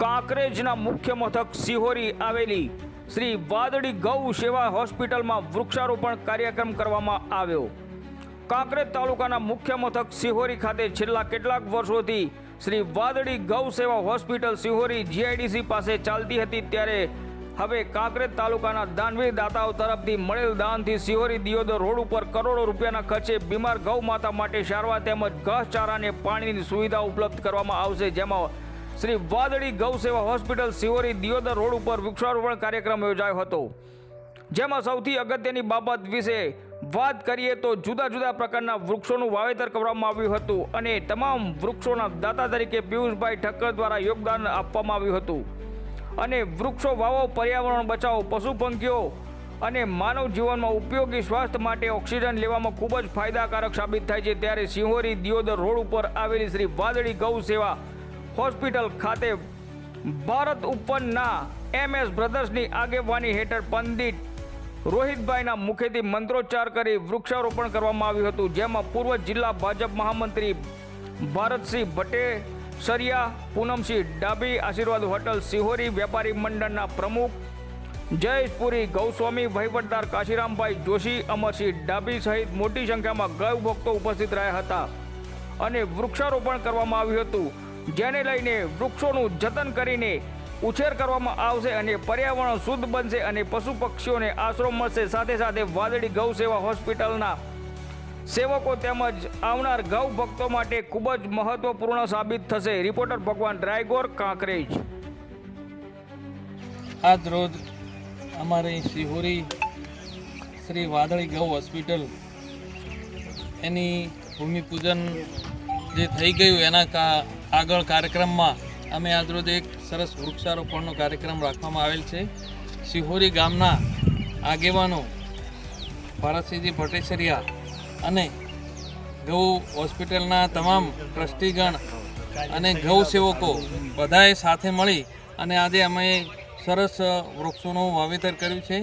કાંકરેજના મુખ્ય મથક સિહોરી આવેલી શ્રી વાદળી ગૌ સેવા હોસ્પિટલમાં વૃક્ષારોપણ કાર્યક્રમ કરવામાં આવ્યો. કાંકરેજ તાલુકાના મુખ્ય મથક સિહોરી ખાતે છેલ્લા કેટલાક વર્ષોથી શ્રી વાદળી ગૌ સેવા હોસ્પિટલ સિહોરી જીઆઈડીસી પાસે ચાલતી હતી ત્યારે હવે કાંકરેજ તાલુકાના દાનવીર દાતાઓ તરફથી મળેલ દાનથી સિહોરી દિયોદર રોડ ઉપર કરોડો રૂપિયાના ખર્ચે બીમાર ગૌ માતા માટે સારવાર તેમજ ઘાસચારા અને પાણીની સુવિધા ઉપલબ્ધ કરવામાં આવશે, જેમાં શ્રી વાદળી ગૌ સેવા હોસ્પિટલ સિવોરી દિયોદર રોડ ઉપર વૃક્ષારોપણ કાર્યક્રમ યોજાયો હતો. જેમાં સૌથી અગત્યની બાબત વિશે વાત કરીએ તો જુદા જુદા પ્રકારના વૃક્ષોનું વાવેતર કરવામાં આવ્યું હતું અને તમામ વૃક્ષોના દાતા તરીકે પિયુષભાઈ ઠક્કર દ્વારા યોગદાન આપવામાં આવ્યું હતું. અને વૃક્ષો વાવો, પર્યાવરણ બચાવો, પશુ પંખીઓ અને માનવ જીવનમાં ઉપયોગી સ્વાસ્થ્ય માટે ઓક્સિજન લેવામાં ખૂબ જ ફાયદાકારક સાબિત થાય છે. ત્યારે સિંહોરી દિયોદર રોડ ઉપર આવેલી શ્રી વાદળી ગૌ સેવા હોસ્પિટલ ખાતે ભારત ઉપવનના એમ એસ બ્રધર્સની આગેવાની હેઠળ પંડિત રોહિતભાઈના મુખેથી મંત્રોચ્ચાર કરી વૃક્ષારોપણ કરવામાં આવ્યું હતું, જેમાં પૂર્વ જિલ્લા ભાજપ મહામંત્રી ભારતસિંહ ભટ્ટેસરિયા પૂનમસિંહ ડાભી, આશીર્વાદ હોટલ સિહોરી, વેપારી મંડળના પ્રમુખ જયેશપુરી ગૌસ્વામી, વહીવટદાર કાશીરામભાઈ જોશી, અમરસિંહ ડાભી સહિત મોટી સંખ્યામાં ગૌ ભક્તો ઉપસ્થિત રહ્યા હતા અને વૃક્ષારોપણ કરવામાં આવ્યું હતું. જેને લઈને વૃક્ષોનું જતન કરીને ઉછેર કરવામાં આવશે અને પર્યાવરણ શુદ્ધ બનશે અને પશુ પક્ષીઓને આશરો મળશે. સાથે સાથે વાદળી ગૌ સેવા હોસ્પિટલના સેવકો તેમજ આવનાર ગૌ ભક્તો માટે ખૂબ જ મહત્વપૂર્ણ સાબિત થશે. રિપોર્ટર ભગવાન ડ્રાયગોર કાંકરેજ. આજ રોજ અમારી શિહોરી શ્રી વાદળી ગૌ હોસ્પિટલ એની ભૂમિપૂજન જે થઈ ગયું એના કા આગળ કાર્યક્રમમાં અમે આજરોજ એક સરસ વૃક્ષારોપણનો કાર્યક્રમ રાખવામાં આવેલ છે. સિહોરી ગામના આગેવાનો ભારતસિંહજી ભટ્ટેસરિયા અને ગૌ હોસ્પિટલના તમામ ટ્રસ્ટીગણ અને ગૌ સેવકો બધાએ સાથે મળી અને આજે અમે સરસ વૃક્ષોનું વાવેતર કર્યું છે.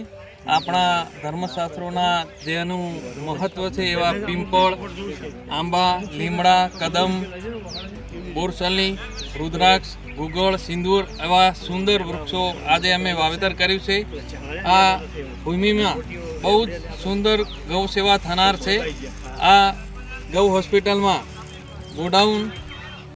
આપણા ધર્મશાસ્ત્રોના જેનું મહત્ત્વ છે એવા પિંપળ, આંબા, લીમડા, કદમ, બોરસલી, રુદ્રાક્ષ ગુગળ સિંદૂર એવા સુંદર વૃક્ષો આજે અમે વાવેતર કર્યું છે. આ ભૂમિમાં બહુ જ સુંદર ગૌ સેવા થનાર છે. આ ગૌ હોસ્પિટલમાં ગોડાઉન